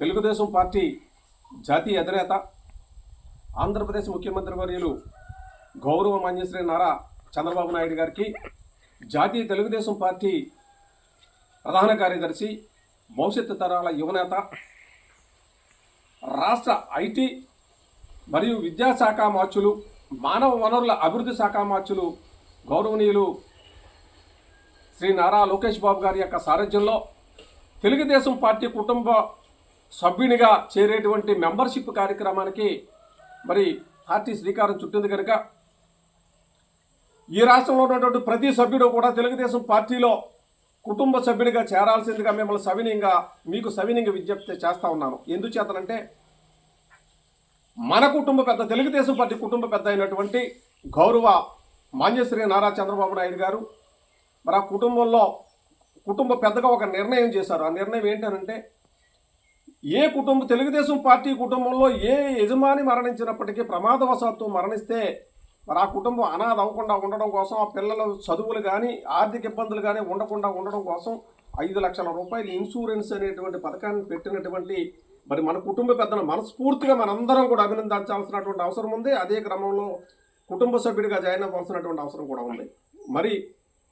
Telugu Desam party జాతీయ అధినేత ఆంధ్రప్రదేశ్ ముఖ్యమంత్రి వర్యులు గౌరవ మాన్యశ్రీ నారా చంద్రబాబు నాయుడు గారికి జాతీయ తెలుగుదేశం పార్టీ ప్రధాన కార్యదర్శి భవిష్యత్తు తరాల యువనేత రాష్ట్ర ఐటీ మరియు విద్యాశాఖ మార్చులు మానవ వనరుల అభివృద్ధి శాఖ మార్చులు గౌరవనీయులు శ్రీ నారా లోకేష్ బాబు గారి యొక్క సారథ్యంలో తెలుగుదేశం పార్టీ కుటుంబ సభ్యునిగా చేరేటువంటి మెంబర్షిప్ కార్యక్రమానికి మరి పార్టీ శ్రీకారం చుట్టింది కనుక ఈ రాష్ట్రంలో ఉన్నటువంటి ప్రతి సభ్యుడు కూడా తెలుగుదేశం పార్టీలో కుటుంబ సభ్యుడిగా చేరాల్సిందిగా మిమ్మల్ని సవినీయంగా మీకు సవినీయంగా విజ్ఞప్తి చేస్తూ ఉన్నాను. ఎందుచేతనంటే మన కుటుంబ పెద్ద తెలుగుదేశం పార్టీ కుటుంబ పెద్ద అయినటువంటి గౌరవ మాన్యశ్రీ నారా చంద్రబాబు నాయుడు గారు మరి ఆ కుటుంబంలో కుటుంబ పెద్దగా ఒక నిర్ణయం చేశారు. ఆ నిర్ణయం ఏంటనంటే ఏ కుటుంబ తెలుగుదేశం పార్టీ కుటుంబంలో ఏ యజమాని మరణించినప్పటికీ ప్రమాదవశాత్తు మరణిస్తే మరి ఆ కుటుంబం అనాథ అవ్వకుండా ఉండడం కోసం ఆ పిల్లల చదువులు కానీ ఆర్థిక ఇబ్బందులు కానీ ఉండకుండా ఉండడం కోసం ఐదు లక్షల రూపాయలు ఇన్సూరెన్స్ అనేటువంటి పథకాన్ని పెట్టినటువంటి మరి మన కుటుంబ పెద్దను మనస్ఫూర్తిగా మనందరం కూడా అభినందించాల్సినటువంటి అవసరం ఉంది. అదే క్రమంలో కుటుంబ సభ్యుడిగా జాయిన్ అవ్వాల్సినటువంటి అవసరం కూడా ఉంది. మరి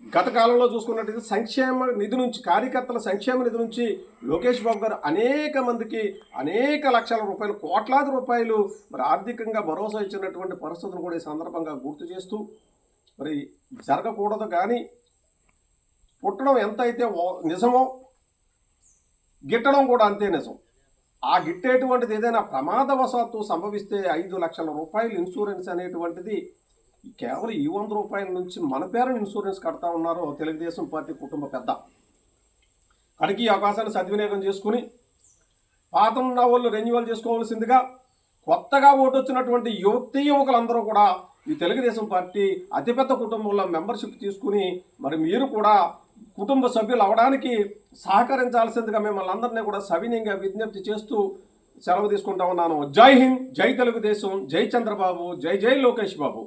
గత కాలంలో చూసుకున్నట్టయితే సంక్షేమ నిధి నుంచి కార్యకర్తల సంక్షేమ నిధి నుంచి లోకేష్ బాబు గారు అనేక మందికి అనేక లక్షల రూపాయలు కోట్లాది రూపాయలు మరి ఆర్థికంగా భరోసా ఇచ్చినటువంటి పరిస్థితులు కూడా ఈ సందర్భంగా గుర్తు చేస్తూ మరి జరగకూడదు కానీ పుట్టడం ఎంత అయితే ఓ- నిజమో గిట్టడం కూడా అంతే నిజం. ఆ గిట్టేటువంటిది ఏదైనా ప్రమాదవశాత్తు సంభవిస్తే ఐదు లక్షల రూపాయలు ఇన్సూరెన్స్ అనేటువంటిది కేవలం ఈ వంద రూపాయల నుంచి మన పేరు ఇన్సూరెన్స్ కడతా ఉన్నారో తెలుగుదేశం పార్టీ కుటుంబ పెద్ద. కడికి అవకాశాన్ని సద్వినియోగం చేసుకుని పాత ఉన్న వాళ్ళు రెన్యువల్ చేసుకోవాల్సిందిగా కొత్తగా ఓటు వచ్చినటువంటి యువతి యువకులందరూ కూడా ఈ తెలుగుదేశం పార్టీ అతిపెద్ద కుటుంబంలో మెంబర్షిప్ తీసుకుని మరి మీరు కూడా కుటుంబ సభ్యులు అవడానికి సహకరించాల్సిందిగా మిమ్మల్ని అందరినీ కూడా సవినీయంగా విజ్ఞప్తి చేస్తూ సెలవు తీసుకుంటా ఉన్నాను. జై హింద్ జై తెలుగుదేశం జై చంద్రబాబు జై జై లోకేష్ బాబు.